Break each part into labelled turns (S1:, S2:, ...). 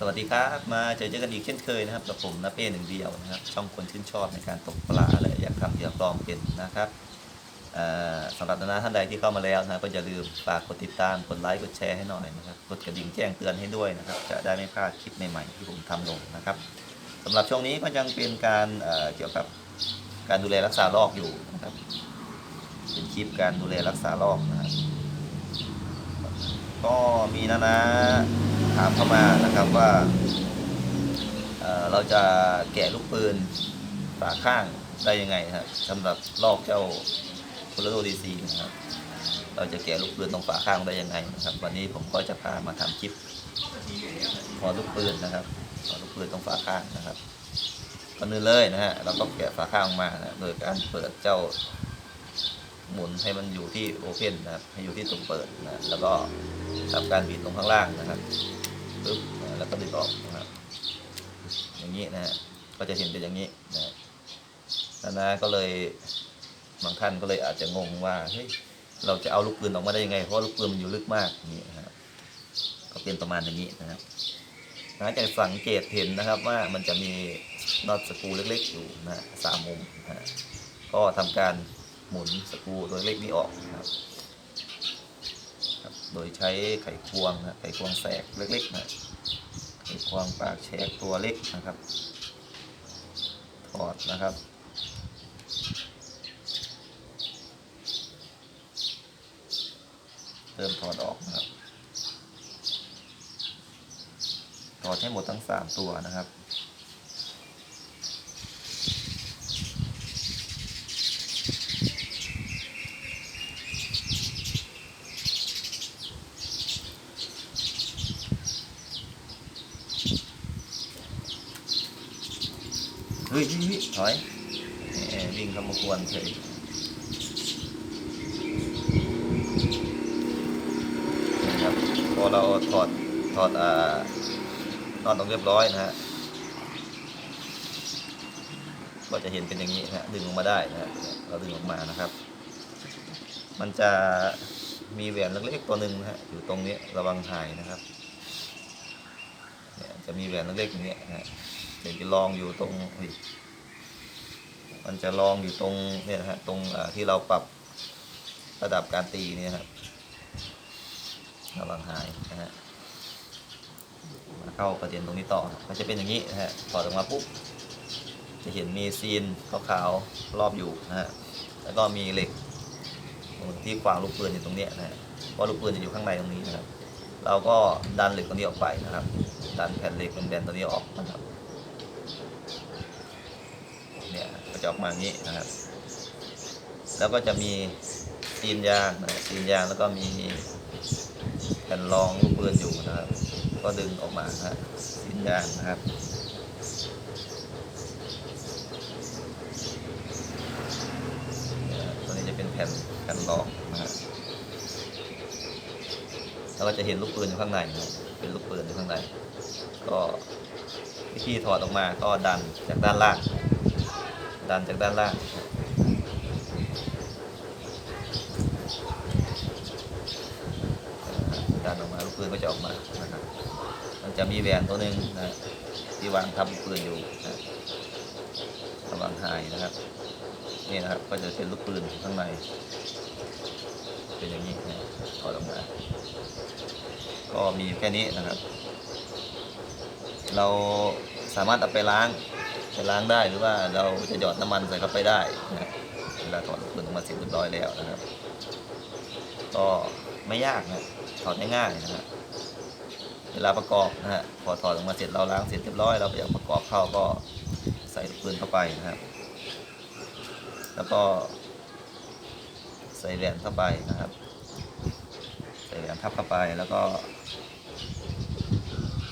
S1: สวัสดีครับมาเจอเจอกันอีกเช่นเคยนะครับกับผมนาเป้หนึ่งเดียวนะครับ ช่องคนชื่นชอบในการตกปลาและอยากทำเหยื่อปลอมเป็นนะครับสำหรับนานาท่านใดที่เข้ามาแล้วนะก็อย่าลืมฝากกดติดตามกดไลค์กดแชร์ให้หน่อยนะครับกดกระดิ่งแจ้งเตือนให้ด้วยนะครับ จะได้ไม่พลาดคลิปใหม่ๆที่ผมทำลงนะครับสำหรับช่วงนี้ก็ยังเป็นการเเกี่ยวกับการดูแลรักษาลอกอยู่นะครับ เป็นคลิปการดูแลรักษาลอกนะครับ ก็มีนะนะ ถามเข้ามานะครับว่าเเราจะแกะลูกปืนฝาข้างได้ยังไงครับสำหรับลอกเจ้าคูลโดดีซีนะครับ เราจะแกะลูกปืนตรงฝาข้างได้ยังไงนะครับ วันนี้ผมก็จะพามาทำคลิปถอดลูกปืนนะครับถอดลูกปืนตรงฝาข้างนะครับก่อนอื่นเลยนะฮะเราก็แกะฝาข้างออกมานะโดยการเปิดเจ้าหมุนให้มันอยู่ที่โอเพนนะครับให้อยู่ที่ตรงเปิดนะแล้วก็ทำการบีบลงข้างล่างนะครับ ปึ๊บแล้วก็ดึงออกนะครับอย่างนี้นะฮะก็จะเห็นเป็นอย่างนี้นะฮะนานาก็เลยบางท่านก็เลยอาจจะงงว่าเฮ้ยเราจะเอาลูกปืนออกมาได้ยังไงเพราะลูกปืนมันอยู่ลึกมากนี่นะครับก็เป็นประมาณอย่างนี้นะครับหลังจากสังเกตเห็นนะครับว่ามันจะมีน็อตสกูเล็กๆอยู่นะสามมุมนะก็ทำการหมุนสกูโดยเล็กนี้ออกนะครับโดยใช้ไขควงนะไขควงแสกเล็กๆนะ ไขควงปากแฉกตัวเล็กนะครับ ถอดนะครับ เริ่มถอดออกนะครับ ถอดให้หมดทั้งสามตัวนะครับ เฮ้ยพี่พี่ถอยแหมวิ่งเข้ามากวนเฉยนะครับพอเราถอดถอดอ่านอนตรงเรียบร้อยนะฮะก็จะเห็นเป็นอย่างนี้นะฮะดึงออกมาได้นะฮะเราดึงออกมานะครับ มันจะมีแหวนเล็กๆตัวหนึ่งนะฮะอยู่ตรงนี้ระวังหายนะครับเนี่ยจะมีแหวนเล็กๆอย่างนี้นะฮะ เดี๋ยวจะลองอยู่ตรงมันจะลองอยู่ตรงเนี่ยนะฮะตรงที่เราปรับระดับการตีเนี่ยครับระวังหายนะฮะมาเข้าประเด็นตรงนี้ต่อ มันจะเป็นอย่างนี้นะฮะถอดออกมาปุ๊บจะเห็นมีซีนขาวๆรอบอยู่นะฮะแล้วก็มีเหล็กตรงที่ขวางลูกปืนอยู่ตรงเนี้ยนะฮะเพราะลูกปืนจะอยู่ข้างในตรงนี้นะครับ เราก็ดันเหล็กตรงนี้ออกไปนะครับ ดันแผ่นเหล็กเป็นแบนตัวนี้ออกนะครับ เนี่ย ก็จะออกมาอย่างนี้นะครับ แล้วก็จะมีซีนยางนะซีนยางแล้วก็มีแผ่นรองลูกปืนอยู่นะครับ ก็ดึงออกมาฮะซีนยางนะครับตัวนี้จะเป็นแผ่นแผ่นรองนะฮะแล้วก็จะเห็นลูกปืนอยู่ข้างในนะเป็นลูกปืนอยู่ข้างใน ก็วิธีถอดออกมาก็ดันจากด้านล่าง ดันจากด้านล่างดันออกมาลูกปืนก็จะออกมานะครับมันจะมีแหวนตัวหนึ่งนะที่วางทับลูกปืนอยู่นะระวังหายนะครับนี่นะครับก็จะเป็นลูกปืนข้างใน เป็นอย่างนี้นะถอดออกมา ก็มีแค่นี้นะครับ เราสามารถเอาไปล้าง ไปล้างได้หรือว่าเราจะหยอดน้ำมันใส่เข้าไปได้นะเวลาถอดปืนออกมาเสร็จเรียบร้อยแล้วนะครับ ก็ไม่ยากนะถอดง่ายๆนะฮะเวลาประกอบนะฮะพอถอดออกมาเสร็จเราล้างเสร็จเรียบร้อยเราไปเอาประกอบเข้าก็ใส่ปืนเข้าไปนะครับ แล้วก็ใส่แหวนเข้าไปนะครับ ใส่แหวนทับเข้าไปแล้วก็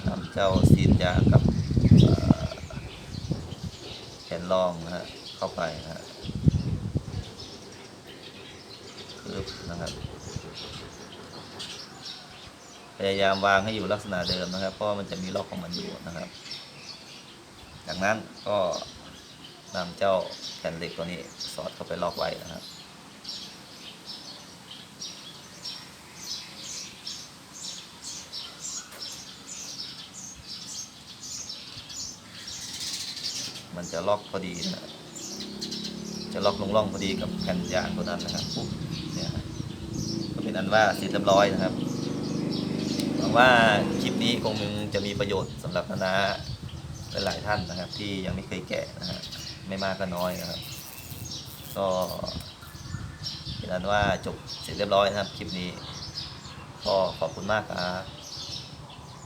S1: นำเจ้าซีนยากับเอ่อ แผ่นรองนะฮะเข้าไปนะฮะคืบนะครับพยายามวางให้อยู่ลักษณะเดิมนะครับ เพราะมันจะมีล็อกของมันอยู่นะครับ จากนั้นก็นำเจ้าแผ่นเหล็กตัวนี้สอดเข้าไปล็อกไว้นะครับ มันจะล็อกพอดีนะจะล็อกลงร่องพอดีกับแผ่นยางตัวนั้นนะครับปุ๊บเนี่ยก็เป็นอันว่าเสร็จเรียบร้อยนะครับหวังว่าคลิปนี้คงจะมีประโยชน์สำหรับนาๆหลายๆท่านนะครับ ที่ยังไม่เคยแกะนะฮะไม่มากก็น้อยนะครับ ก็เป็นอันว่าจบเสร็จเรียบร้อยนะครับคลิปนี้ ก็ขอบคุณมากครับ